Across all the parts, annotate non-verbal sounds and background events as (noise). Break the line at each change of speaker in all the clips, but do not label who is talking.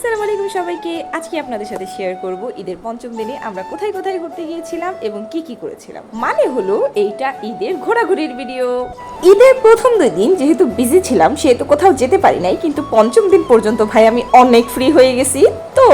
আসসালামু আলাইকুম সবাইকে। আজকে আপনাদের সাথে শেয়ার করব ঈদের পঞ্চম দিনে আমরা কোথায় কোথায় ঘুরতে গিয়েছিলাম এবং কি কি করেছিলাম। মানে হলো এইটা ঈদের ঘোরাঘুরির ভিডিও ঈদের প্রথম দুই দিন যেহেতু বিজি ছিলাম, সেহেতু কোথাও যেতে পারি নাই, কিন্তু পঞ্চম দিন পর্যন্ত ভাই আমি অনেক ফ্রি হয়ে গেছি। তো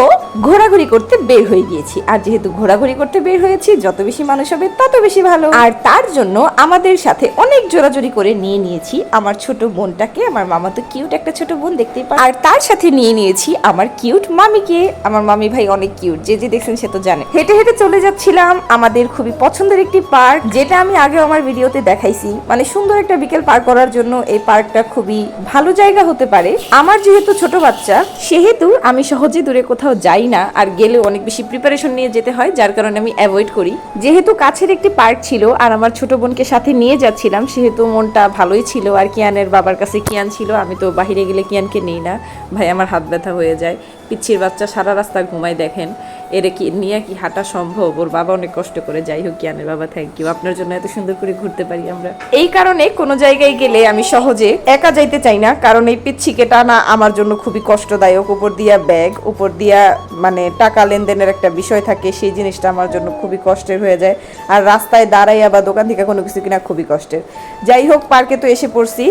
ঘোরাঘুরি করতে বের হয়ে গিয়েছি। আর যেহেতু ঘোরাঘুরি করতে বের হয়েছি, যত বেশি মানুষ হবে তত বেশি ভালো। আর তার জন্য আমাদের সাথে অনেক জোরাজোরি করে নিয়ে নিয়েছি। আমার ছোট বোনটাকে, আমার মামা তো কিউট একটা ছোট বোন দেখতেই পাই আর তার সাথে নিয়ে নিয়েছি আমার কিউট। মামিকে, আমার মামি ভাই অনেক কিউট, যে যে দেখছেন সে তো জানে। হেঁটে হেঁটে চলে যাচ্ছিলাম আমাদের খুবই পছন্দের একটি পার্ক, যেটা আমি আগেও আমার ভিডিওতে দেখাইছি। মানে সুন্দর একটা বিকেল পার করার জন্য এই পার্কটা খুবই ভালো জায়গা হতে পারে। আমার যেহেতু ছোট বাচ্চা, সেহেতু আমি সহজে দূরে কোথাও যাই না, আর গেলেও অনেক বেশি প্রিপারেশন নিয়ে যেতে হয়, যার কারণে আমি অ্যাভয়েড করি। যেহেতু কাছের একটি পার্ক ছিল, আর আমার ছোট বোনকে সাথে নিয়ে যাচ্ছিলাম, সেহেতু মনটা ভালোই ছিল। আর কিয়ানের বাবার কাছে কিয়ান ছিল, আমি তো বাহিরে গেলে কিয়ানকে নেই না। ভাই, আমার হাত ব্যথা হয়ে যায়। পিচ্ছির বাচ্চা সারা রাস্তা ঘুমায় দেখেন। এরে কি নিয়ে কি হাঁটা সম্ভব? ওর বাবা অনেক কষ্ট করে। যাই হোক কিয়ানের বাবা থ্যাংক ইউ আপনার জন্য এত সুন্দর করে ঘুরতে পারি আমরা। এই কারণে কোনো জায়গায় গেলে আমি সহজে একা যাইতে চাই না, কারণ এই পিচ্ছিকে টানা আমার জন্য খুবই কষ্টদায়ক। উপর দিয়া ব্যাগ, উপর দিয়া মানে টাকা লেনদেনের একটা বিষয় থাকে, সেই জিনিসটা আমার জন্য খুবই কষ্টের হয়ে যায়। আর রাস্তায় দাঁড়াইয়া বা দোকান থেকে কোনো কিছু কিনা খুবই কষ্টের। যাই হোক, পার্কে তো এসে পড়ছি।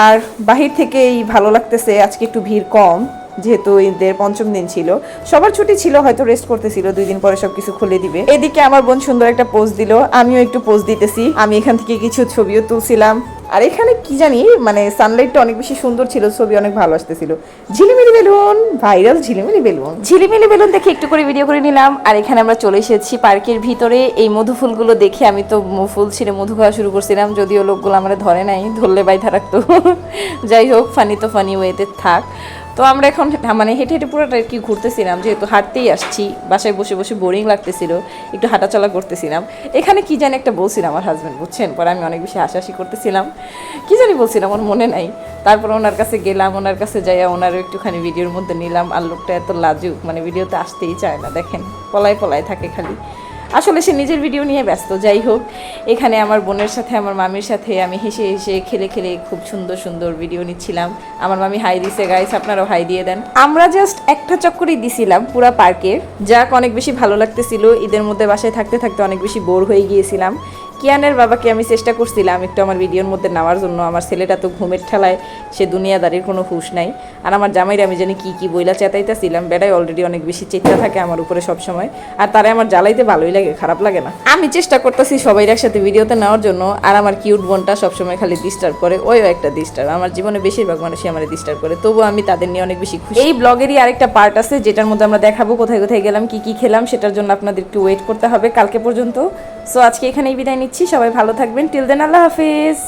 আর বাহির থেকেই ভালো লাগতেছে, আজকে একটু ভিড় কম। যেহেতু ঈদের পঞ্চম দিন ছিল, সবার ছুটি ছিল, হয়তো রেস্ট করতেছিল, দুই দিন পরে সবকিছু খুলে দিবে। এদিকে আমার বোন সুন্দর একটা পোজ দিল, আমিও একটু পোজ দিতেছি। আমি এখান থেকে কিছু ছবিও তুলছিলাম। আর এখানে কি জানি মানে সানলাইটটা অনেক বেশি সুন্দর ছিল, ছবি অনেক ভালো আসতেছিল। ঝিলিমিলি বেলুন ভাইরাল ঝিলিমিলি বেলুন। ঝিলিমিলি বেলুন দেখে একটু করে ভিডিও করে নিলাম। আর এখানে আমরা চলে এসেছি পার্কের ভিতরে। এই মধু ফুলগুলো দেখে আমি তো ফুল ছিঁড়ে মধু খাওয়া শুরু করছিলাম, যদিও লোকগুলো আমরা ধরে নাই, ধরলে বাইধা রাখতো (laughs) যাই হোক ফানি তো ফানি ওয়েতে থাক। তো আমরা এখন মানে হেঁটে হেঁটে পুরোটা কি ঘুরতেছিলাম, যেহেতু হাঁটতেই আসছি, বাসায় বসে বসে বোরিং লাগতেছিল, একটু হাঁটাচলা করতেছিলাম। এখানে কি জানি একটা বলছিলাম আমার হাজব্যান্ড বুঝছেন? পরে আমি অনেক বেশি হাসাহাসি করতেছিলাম। কি জানি বলছিলাম আমার মনে নাই। তারপর ওনার কাছে গেলাম, ওনার কাছে যাইয়া ওনারও একটুখানি ভিডিওর মধ্যে নিলাম। আর লোকটা এত লাজুক মানে ভিডিওতে আসতেই চায় না, দেখেন। পলায় পলায় থাকে খালি। আসলে সে নিজের ভিডিও নিয়ে ব্যস্ত, যাই হোক। এখানে আমার বোনের সাথে, আমার মামির সাথে আমি হেসে হেসে, খেলে খেলে খুব সুন্দর সুন্দর ভিডিও নিচ্ছিলাম। আমার মামি হাই দিছে গাইস আপনারাও হাই দিয়ে দেন। আমরা জাস্ট একটা চক্করই দিছিলাম পুরা পার্কের যাক, অনেক বেশি ভালো লাগতেছিল। ঈদের মধ্যে বাসায় থাকতে থাকতে অনেক বেশি বোর হয়ে গিয়েছিলাম। কিয়ানের বাবাকে আমি চেষ্টা করছিলাম একটু আমার ভিডিওর মধ্যে নেওয়ার জন্য। আমার ছেলেটা তো ঘুমের ঠেলায়, সে দুনিয়াদারির কোনো হুঁশ নাই। আর আমার জামাইরে আমি জানি কি কি বইলা চেতাইতেছিলাম। বেড়াই অলরেডি অনেক বেশি চেতা থাকে আমার উপরে সব সময় আর তারা আমার জ্বালাইতে ভালোই লাগে, খারাপ লাগে না। আমি চেষ্টা করতেছি সবাই একসাথে ভিডিওতে নেওয়ার জন্য, আর আমার কিউট বোনটা সবসময় খালি ডিস্টার্ব করে, ওইও একটা ডিস্টার্ব আমার জীবনে বেশিরভাগ মানুষই আমার ডিস্টার্ব করে, তবুও আমি তাদের নিয়ে অনেক বেশি খুশি। এই ব্লগেরই আরেকটা পার্ট আছে, যেটার মধ্যে আমরা দেখাবো কোথায় কোথায় গেলাম, কি কি খেলাম, সেটার জন্য আপনাদের একটু ওয়েট করতে হবে কালকে পর্যন্ত। সো আজকে এখানেই বিদায় নিচ্ছি সবাই ভালো থাকবেন। টিল দেন আল্লাহ হাফিজ।